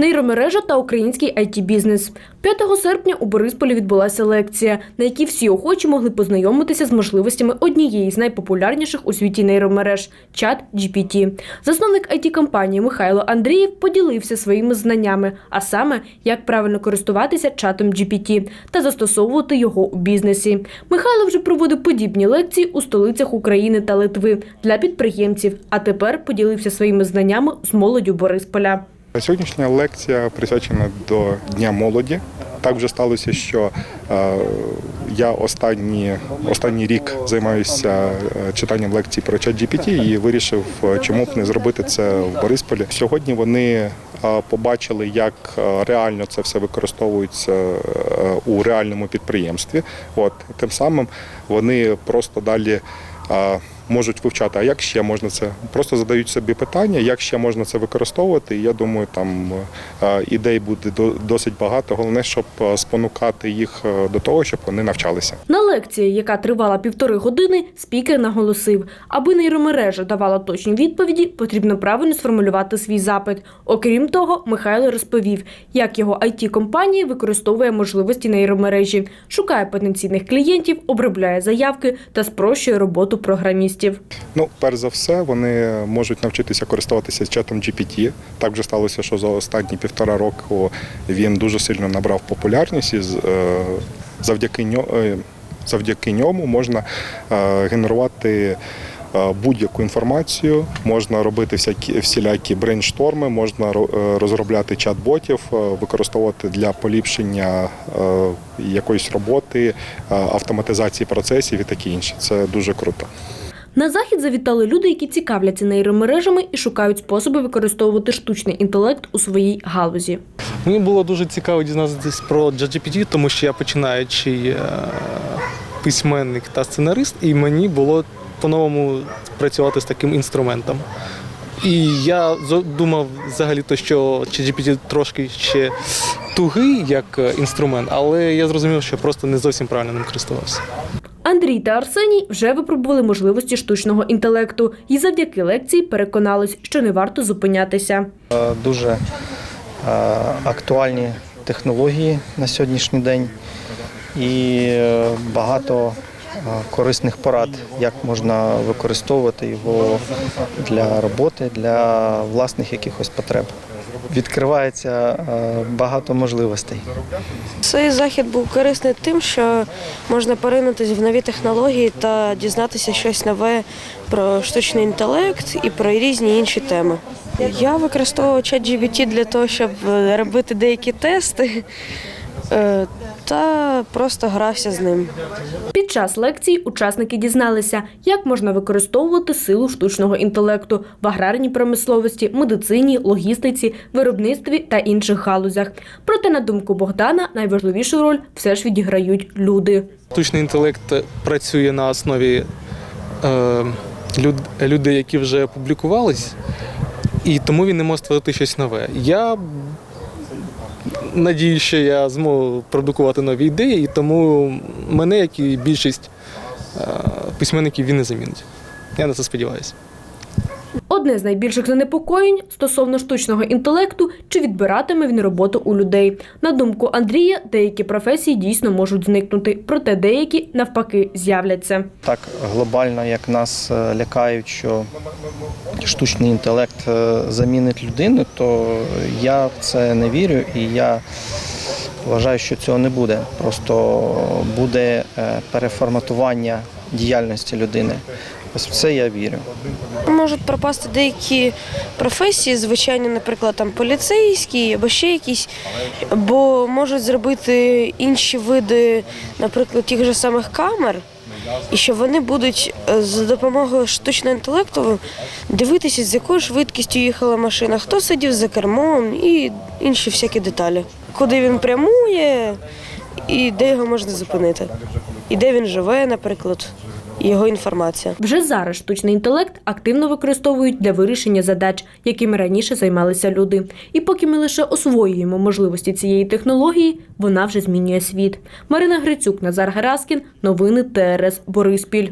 Нейромережа та український it бізнес 5 серпня у Борисполі відбулася лекція, на якій всі охочі могли познайомитися з можливостями однієї з найпопулярніших у світі нейромереж чат GPT. Засновник it компанії Михайло Андрієв поділився своїми знаннями, а саме як правильно користуватися чатом GPT та застосовувати його у бізнесі. Михайло вже проводив подібні лекції у столицях України та Литви для підприємців. А тепер поділився своїми знаннями з молоддю Борисполя. Сьогоднішня лекція присвячена до Дня молоді. Так вже сталося, що е, я останні, останній рік займаюся е, читанням лекцій про чат GPT і вирішив, е, чому б не зробити це в Борисполі. Сьогодні вони побачили, як реально це все використовується у реальному підприємстві. От тим самим вони просто далі. Можуть вивчати, а як ще можна це просто задають собі питання, як ще можна це використовувати. Я думаю, там е, ідей буде до- досить багато. Головне, щоб е, спонукати їх е, до того, щоб вони навчалися. На лекції, яка тривала півтори години, спікер наголосив, аби нейромережа давала точні відповіді, потрібно правильно сформулювати свій запит. Окрім того, Михайло розповів, як його it компанія використовує можливості нейромережі, шукає потенційних клієнтів, обробляє заявки та спрощує роботу програмістів. Ну, перш за все, вони можуть навчитися користуватися чатом GPT. Так вже сталося, що за останні півтора року він дуже сильно набрав популярність і е, завдяки ньо- е, завдяки ньому можна е, генерувати. Будь-яку інформацію можна робити всякі всілякі брейншторми, можна ро- розробляти чат-ботів, використовувати для поліпшення якоїсь роботи, автоматизації процесів і таке інше. Це дуже круто. На захід завітали люди, які цікавляться нейромережами і шукають способи використовувати штучний інтелект у своїй галузі. Мені було дуже цікаво дізнатися про ChatGPT, тому що я починаючий е, письменник та сценарист, і мені було по-новому працювати з таким інструментом. І я думав взагалі то, що ChatGPT трошки ще тугий як е, інструмент, але я зрозумів, що просто не зовсім правильно ним користувався. Андрій та Арсеній вже випробували можливості штучного інтелекту і завдяки лекції переконались, що не варто зупинятися. Е, дуже е, актуальні технології на сьогоднішній день і багато корисних порад, як можна використовувати його для роботи, для власних якихось потреб. Відкривається е, багато можливостей. Цей захід був корисний тим, що можна поринутися в нові технології та дізнатися щось нове про штучний інтелект і про різні інші теми. Я використовував GBT для того, щоб е, робити деякі тести е, та просто грався з ним. Під час лекції учасники дізналися, як можна використовувати силу штучного інтелекту в аграрній промисловості, медицині, логістиці, виробництві та інших галузях. Проте, на думку Богдана, найважливішу роль все ж відіграють люди. Штучний інтелект працює на основі е, люд, людей, які вже публікувались, і тому він не може створити щось нове. Я надію, що я зможу продукувати нові ідеї, і тому мене, як і більшість е, письменників, він не замінить. Я на це сподіваюся. Одне з найбільших занепокоєнь стосовно штучного інтелекту чи відбиратиме він роботу у людей. На думку Андрія, деякі професії дійсно можуть зникнути, проте деякі навпаки з'являться. Так глобально, як нас е, лякають, що штучний інтелект е, замінить людину, то я в це не вірю і я вважаю, що цього не буде. Просто буде е, переформатування діяльності людини. Ось в це я вірю. Можуть пропасти деякі професії, звичайно, наприклад, там поліцейські або ще якісь, бо можуть зробити інші види, наприклад, тих же самих камер, і що вони будуть е, за допомогою штучного інтелекту дивитися, з якою швидкістю їхала машина, хто сидів за кермом і інші всякі деталі. Куди він прямує, і де його можна зупинити, і де він живе, наприклад, його інформація. Вже зараз штучний інтелект активно використовують для вирішення задач, якими раніше займалися люди. І поки ми лише освоюємо можливості цієї технології, вона вже змінює світ. Марина Грицюк, Назар Гераскін, новини ТРС Бориспіль.